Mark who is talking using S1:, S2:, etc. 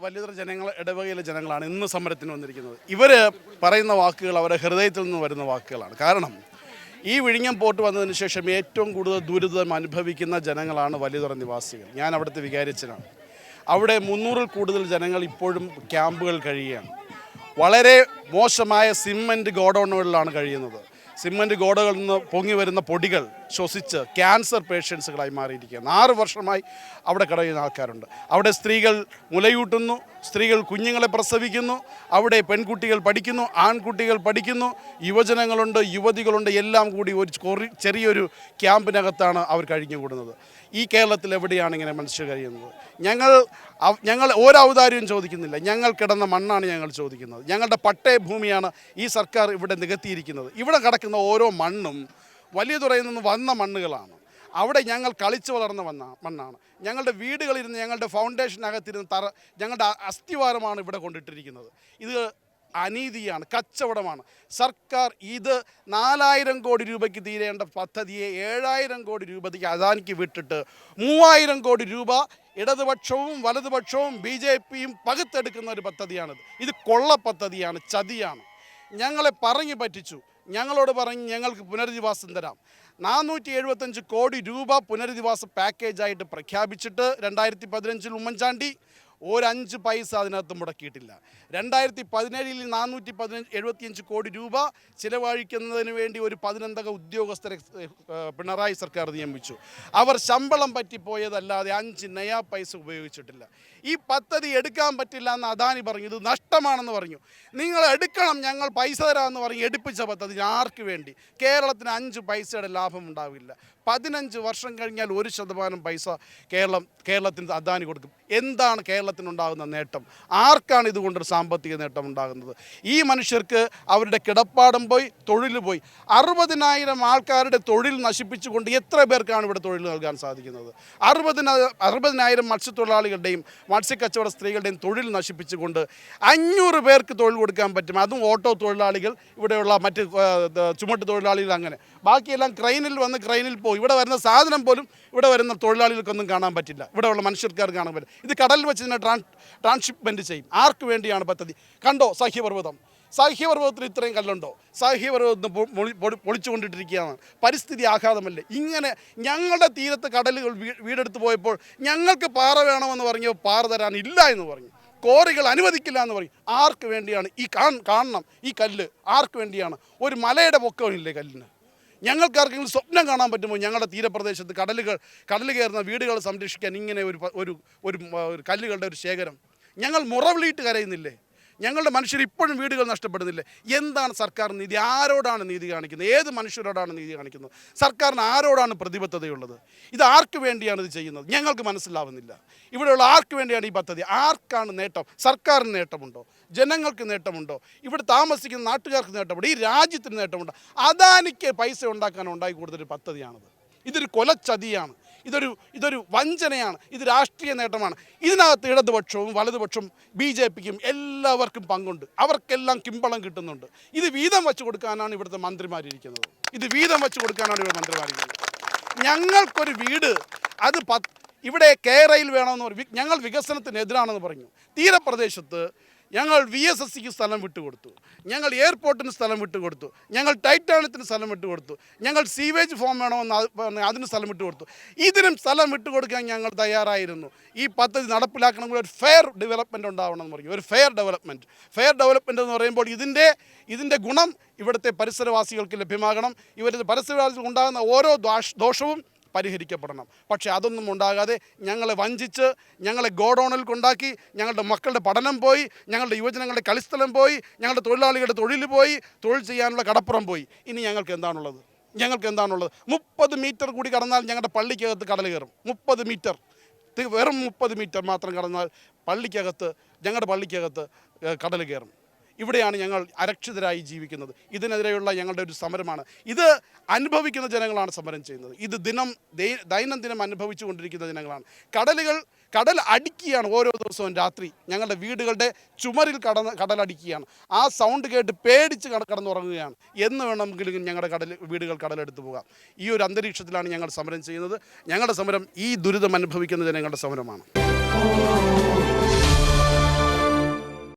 S1: വലിയ ജനങ്ങൾ ഇടവകയിലെ ജനങ്ങളാണ് ഇന്ന് സമരത്തിന് വന്നിരിക്കുന്നത്. ഇവർ പറയുന്ന വാക്കുകൾ അവരുടെ ഹൃദയത്തിൽ നിന്ന് വരുന്ന വാക്കുകളാണ്. കാരണം ഈ വിഴിഞ്ഞം പോർട്ട് വന്നതിന് ശേഷം ഏറ്റവും കൂടുതൽ ദുരിതം അനുഭവിക്കുന്ന ജനങ്ങളാണ് വലിയതുറ നിവാസികൾ. ഞാൻ അവിടുത്തെ വികാരിച്ചനാണ്. അവിടെ മുന്നൂറിൽ കൂടുതൽ ജനങ്ങൾ ഇപ്പോഴും ക്യാമ്പുകൾ കഴിയുകയാണ്. വളരെ മോശമായ സിമെന്റ് ഗോഡൗണുകളിലാണ് കഴിയുന്നത്. സിമെന്റ് ഗോഡകളിൽ നിന്ന് പൊങ്ങി വരുന്ന പൊടികൾ ശ്വസിച്ച് ക്യാൻസർ പേഷ്യൻസുകളായി മാറിയിരിക്കുകയാണ്. ആറ് വർഷമായി അവിടെ കിടക്കുന്ന ആൾക്കാരുണ്ട്. അവിടെ സ്ത്രീകൾ മുലയൂട്ടുന്നു സ്ത്രീകൾ കുഞ്ഞുങ്ങളെ പ്രസവിക്കുന്നു അവിടെ പെൺകുട്ടികൾ പഠിക്കുന്നു ആൺകുട്ടികൾ പഠിക്കുന്നു യുവജനങ്ങളുണ്ട് യുവതികളുണ്ട് എല്ലാം കൂടി ഒരു ചെറിയൊരു ക്യാമ്പിനകത്താണ് അവർ കഴിഞ്ഞുകൂടുന്നത്. ഈ കേരളത്തിൽ എവിടെയാണ് ഇങ്ങനെ മനുഷ്യർ കഴിയുന്നത്? ഞങ്ങൾ ഞങ്ങൾ ഒരു ഔദാര്യവും ചോദിക്കുന്നില്ല. ഞങ്ങൾ കിടന്ന മണ്ണാണ് ഞങ്ങൾ ചോദിക്കുന്നത്. ഞങ്ങളുടെ പട്ടയ ഭൂമിയാണ് ഈ സർക്കാർ ഇവിടെ നികത്തിയിരിക്കുന്നത്. ഇവിടെ കിടക്കുന്ന ഓരോ മണ്ണും വലിയ തുറയിൽ നിന്ന് വന്ന മണ്ണുകളാണ്. അവിടെ ഞങ്ങൾ കളിച്ചു വളർന്ന വന്ന മണ്ണാണ്. ഞങ്ങളുടെ വീടുകളിരുന്ന് ഞങ്ങളുടെ ഫൗണ്ടേഷനകത്തിരുന്ന് തറ ഞങ്ങളുടെ അസ്ഥിവാരമാണ് ഇവിടെ കൊണ്ടിട്ടിരിക്കുന്നത്. ഇത് അനീതിയാണ് കച്ചവടമാണ്. സർക്കാർ ഇത് നാലായിരം കോടി രൂപയ്ക്ക് തീരേണ്ട പദ്ധതിയെ ഏഴായിരം കോടി രൂപയ്ക്ക് അദാനിക്ക് വിട്ടിട്ട് മൂവായിരം കോടി രൂപ ഇടതുപക്ഷവും വലതുപക്ഷവും ബി ജെ പിയും പകുത്തെടുക്കുന്ന ഒരു പദ്ധതിയാണിത്. ഇത് കൊള്ള പദ്ധതിയാണ് ചതിയാണ്. ഞങ്ങളെ പറഞ്ഞു പറ്റിച്ചു. ഞങ്ങളോട് പറഞ്ഞ് ഞങ്ങൾക്ക് പുനരധിവാസം തരാം. നാനൂറ്റി എഴുപത്തഞ്ച് കോടി രൂപ പുനരധിവാസ പാക്കേജായിട്ട് പ്രഖ്യാപിച്ചിട്ട് രണ്ടായിരത്തി പതിനഞ്ചിൽ ഉമ്മൻചാണ്ടി ഒരഞ്ച് പൈസ അതിനകത്ത് മുടക്കിയിട്ടില്ല. രണ്ടായിരത്തി പതിനേഴിൽ നാനൂറ്റി പതിനഞ്ച് എഴുപത്തിയഞ്ച് കോടി രൂപ ചിലവഴിക്കുന്നതിന് വേണ്ടി ഒരു പതിനൊന്നക ഉദ്യോഗസ്ഥരെ പിണറായി സർക്കാർ നിയമിച്ചു. അവർ ശമ്പളം പറ്റിപ്പോയതല്ലാതെ അഞ്ച് നയാ പൈസ ഉപയോഗിച്ചിട്ടില്ല. ഈ പദ്ധതി എടുക്കാൻ പറ്റില്ല എന്ന് അദാനി പറഞ്ഞു. ഇത് നഷ്ടമാണെന്ന് പറഞ്ഞു. നിങ്ങൾ എടുക്കണം ഞങ്ങൾ പൈസ തരാമെന്ന് പറഞ്ഞ് എടുപ്പിച്ച പദ്ധതി ആർക്ക് വേണ്ടി? കേരളത്തിന് അഞ്ച് പൈസയുടെ ലാഭം ഉണ്ടാവില്ല. പതിനഞ്ച് വർഷം കഴിഞ്ഞാൽ ഒരു ശതമാനം പൈസ കേരളം കേരളത്തിന് അദാനി കൊടുക്കും. എന്താണ് കേരളത്തിനുണ്ടാകുന്ന നേട്ടം. ആർക്കാണ് ഇതുകൊണ്ടൊരു സാമ്പത്തിക നേട്ടം ഉണ്ടാകുന്നത് ഈ മനുഷ്യർക്ക് അവരുടെ കിടപ്പാടം പോയി തൊഴിൽ പോയി. അറുപതിനായിരം ആൾക്കാരുടെ തൊഴിൽ നശിപ്പിച്ചുകൊണ്ട് എത്ര പേർക്കാണ് ഇവിടെ തൊഴിൽ നൽകാൻ സാധിക്കുന്നത്? അറുപതിന അറുപതിനായിരം മത്സ്യത്തൊഴിലാളികളുടെയും മത്സ്യക്കച്ചവട സ്ത്രീകളുടെയും തൊഴിൽ നശിപ്പിച്ചുകൊണ്ട് അഞ്ഞൂറ് പേർക്ക് തൊഴിൽ കൊടുക്കാൻ പറ്റും. അതും ഓട്ടോ തൊഴിലാളികൾ ഇവിടെയുള്ള മറ്റ് ചുമട്ട് തൊഴിലാളികൾ അങ്ങനെ. ബാക്കിയെല്ലാം ക്രൈനിൽ വന്ന് ക്രൈനിൽ പോകും ഇവിടെ വരുന്ന സാധനം പോലും ഇവിടെ വരുന്ന തൊഴിലാളികൾക്കൊന്നും കാണാൻ പറ്റില്ല. ഇവിടെയുള്ള മനുഷ്യർക്കാർ കാണാൻ പറ്റില്ല. ഇത് കടലിൽ വെച്ച് ട്രാൻസ്ഷിപ്മെന്റ് ചെയ്യും. ആർക്ക് വേണ്ടിയാണ് പദ്ധതി? കണ്ടോ സഹ്യപർവതം. സഹ്യപർവതത്തിൽ ഇത്രയും കല്ലുണ്ടോ? സഹ്യപർവതത്തിന് പൊളിച്ചുകൊണ്ടിട്ടിരിക്കുകയാണ്. പരിസ്ഥിതി ആഘാതമല്ലേ? ഇങ്ങനെ ഞങ്ങളുടെ തീരത്ത് കടലുകൾ വീടെടുത്ത് പോയപ്പോൾ ഞങ്ങൾക്ക് പാറ വേണമെന്ന് പറഞ്ഞു പാറ തരാൻ ഇല്ല എന്ന് പറഞ്ഞു. കോറികൾ അനുവദിക്കില്ല എന്ന് പറയും ആർക്ക് വേണ്ടിയാണ്? ഈ കാണണം. ഈ കല്ല് ആർക്ക് വേണ്ടിയാണ്? ഒരു മലയുടെ പൊക്കമില്ലേ കല്ലിന്? ഞങ്ങൾക്ക് ആർക്കെങ്കിലും സ്വപ്നം കാണാൻ പറ്റുമോ? ഞങ്ങളുടെ തീരപ്രദേശത്ത് കടലുകൾ കടൽ കയറുന്ന വീടുകൾ സംരക്ഷിക്കാൻ ഇങ്ങനെ ഒരു ഒരു ഒരു കല്ലുകളുടെ ഒരു ശേഖരം. ഞങ്ങൾ മുറവിളിയിട്ട് കരയുന്നില്ലേ? ഞങ്ങളുടെ മനുഷ്യർ ഇപ്പോഴും വീടുകൾ നഷ്ടപ്പെടുന്നില്ല. എന്താണ് സർക്കാർ നീതി? ആരോടാണ് നീതി കാണിക്കുന്നത്? ഏത് മനുഷ്യരോടാണ് നീതി കാണിക്കുന്നത്? സർക്കാരിന് ആരോടാണ് പ്രതിബദ്ധതയുള്ളത്? ഇത് ആർക്ക് വേണ്ടിയാണ് ഇത് ചെയ്യുന്നത്? ഞങ്ങൾക്ക് മനസ്സിലാവുന്നില്ല. ഇവിടെയുള്ള ആർക്ക് വേണ്ടിയാണ് ഈ പദ്ധതി? ആർക്കാണ് നേട്ടം? സർക്കാരിന് നേട്ടമുണ്ടോ? ജനങ്ങൾക്ക് നേട്ടമുണ്ടോ? ഇവിടെ താമസിക്കുന്ന നാട്ടുകാർക്ക് നേട്ടമുണ്ടോ? ഈ രാജ്യത്തിന് നേട്ടമുണ്ടോ? അദാനിക്ക് പൈസ ഉണ്ടാക്കാൻ ഉണ്ടായി കൊടുത്തൊരു പദ്ധതിയാണിത്. ഇതൊരു കൊലച്ചതിയാണ്. ഇതൊരു ഇതൊരു വഞ്ചനയാണ് ഇത് രാഷ്ട്രീയ നേട്ടമാണ്. ഇതിനകത്ത് ഇടതുപക്ഷവും വലതുപക്ഷവും ബി ജെ പിക്കും എല്ലാവർക്കും പങ്കുണ്ട്. അവർക്കെല്ലാം കിമ്പളം കിട്ടുന്നുണ്ട്. ഇത് വീതം വെച്ച് കൊടുക്കാനാണ് ഇവിടുത്തെ മന്ത്രിമാരിയിരിക്കുന്നത് ഇത് വീതം വെച്ച് കൊടുക്കാനാണ് ഇവിടെ മന്ത്രിമാരിരിക്കുന്നത്. ഞങ്ങൾക്കൊരു വീട് അത് പത്ത് ഇവിടെ കേരയിൽ വേണമെന്ന് പറഞ്ഞു ഞങ്ങൾ വികസനത്തിനെതിരാണെന്ന് പറഞ്ഞു. തീരപ്രദേശത്ത് ഞങ്ങൾ വി എസ് എസ് സിക്ക് സ്ഥലം വിട്ടുകൊടുത്തു. ഞങ്ങൾ എയർപോർട്ടിന് സ്ഥലം വിട്ടുകൊടുത്തു. ഞങ്ങൾ ടൈറ്റാനത്തിന് സ്ഥലം വിട്ടുകൊടുത്തു. ഞങ്ങൾ സീവേജ് ഫോം വേണമെന്ന് അത് അതിന് സ്ഥലം വിട്ടുകൊടുത്തു. ഇതിനും സ്ഥലം വിട്ടുകൊടുക്കാൻ ഞങ്ങൾ തയ്യാറായിരുന്നു. ഈ പദ്ധതി നടപ്പിലാക്കണമെങ്കിൽ ഒരു ഫെയർ ഡെവലപ്മെന്റ് ഉണ്ടാവണം എന്ന് പറഞ്ഞു. ഒരു ഫെയർ ഡെവലപ്മെന്റ് ഫെയർ ഡെവലപ്മെന്റ് എന്ന് പറയുമ്പോൾ ഇതിന്റെ ഇതിന്റെ ഗുണം ഇവിടുത്തെ പരിസരവാസികൾക്ക് ലഭ്യമാകണം. ഇവരുടെ പരിസരവാസികൾ ഉണ്ടാകുന്ന ഓരോ ദോഷവും പരിഹരിക്കപ്പെടണം. പക്ഷേ അതൊന്നും ഉണ്ടാകാതെ ഞങ്ങളെ വഞ്ചിച്ച് ഞങ്ങളെ ഗോഡൗണിൽ കൊണ്ടാക്കി ഞങ്ങളുടെ മക്കളുടെ പഠനം പോയി ഞങ്ങളുടെ യുവജനങ്ങളുടെ കളിസ്ഥലം പോയി ഞങ്ങളുടെ തൊഴിലാളികളുടെ തൊഴിൽ പോയി തൊഴിൽ ചെയ്യാനുള്ള കടപ്പുറം പോയി. ഇനി ഞങ്ങൾക്ക് എന്താണുള്ളത്? ഞങ്ങൾക്ക് എന്താണുള്ളത്? മുപ്പത് മീറ്റർ കൂടി കടന്നാൽ ഞങ്ങളുടെ പള്ളിക്കകത്ത് കടൽ കയറും. മുപ്പത് മീറ്റർ. വെറും മുപ്പത് മീറ്റർ മാത്രം കടന്നാൽ പള്ളിക്കകത്ത് ഞങ്ങളുടെ പള്ളിക്കകത്ത് കടൽ കയറും. ഇവിടെയാണ് ഞങ്ങൾ അരക്ഷിതരായി ജീവിക്കുന്നത്. ഇതിനെതിരെയുള്ള ഞങ്ങളുടെ ഒരു സമരമാണ്. ഇത് അനുഭവിക്കുന്ന ജനങ്ങളാണ് സമരം ചെയ്യുന്നത്. ഇത് ദിനം ദൈനംദിനം അനുഭവിച്ചു കൊണ്ടിരിക്കുന്ന ജനങ്ങളാണ്. കടലുകൾ കടൽ അടിക്കുകയാണ് ഓരോ ദിവസവും രാത്രി. ഞങ്ങളുടെ വീടുകളുടെ ചുമരിൽ കടന്ന് കടലടിക്കുകയാണ് ആ സൗണ്ട് കേട്ട് പേടിച്ച് കട കടന്നുറങ്ങുകയാണ്. എന്ന് വേണമെങ്കിലും ഞങ്ങളുടെ കടൽ വീടുകൾ കടലെടുത്ത് പോകാം. ഈ ഒരു അന്തരീക്ഷത്തിലാണ് ഞങ്ങൾ സമരം ചെയ്യുന്നത്. ഞങ്ങളുടെ സമരം ഈ ദുരിതം അനുഭവിക്കുന്ന ജനങ്ങളുടെ സമരമാണ്.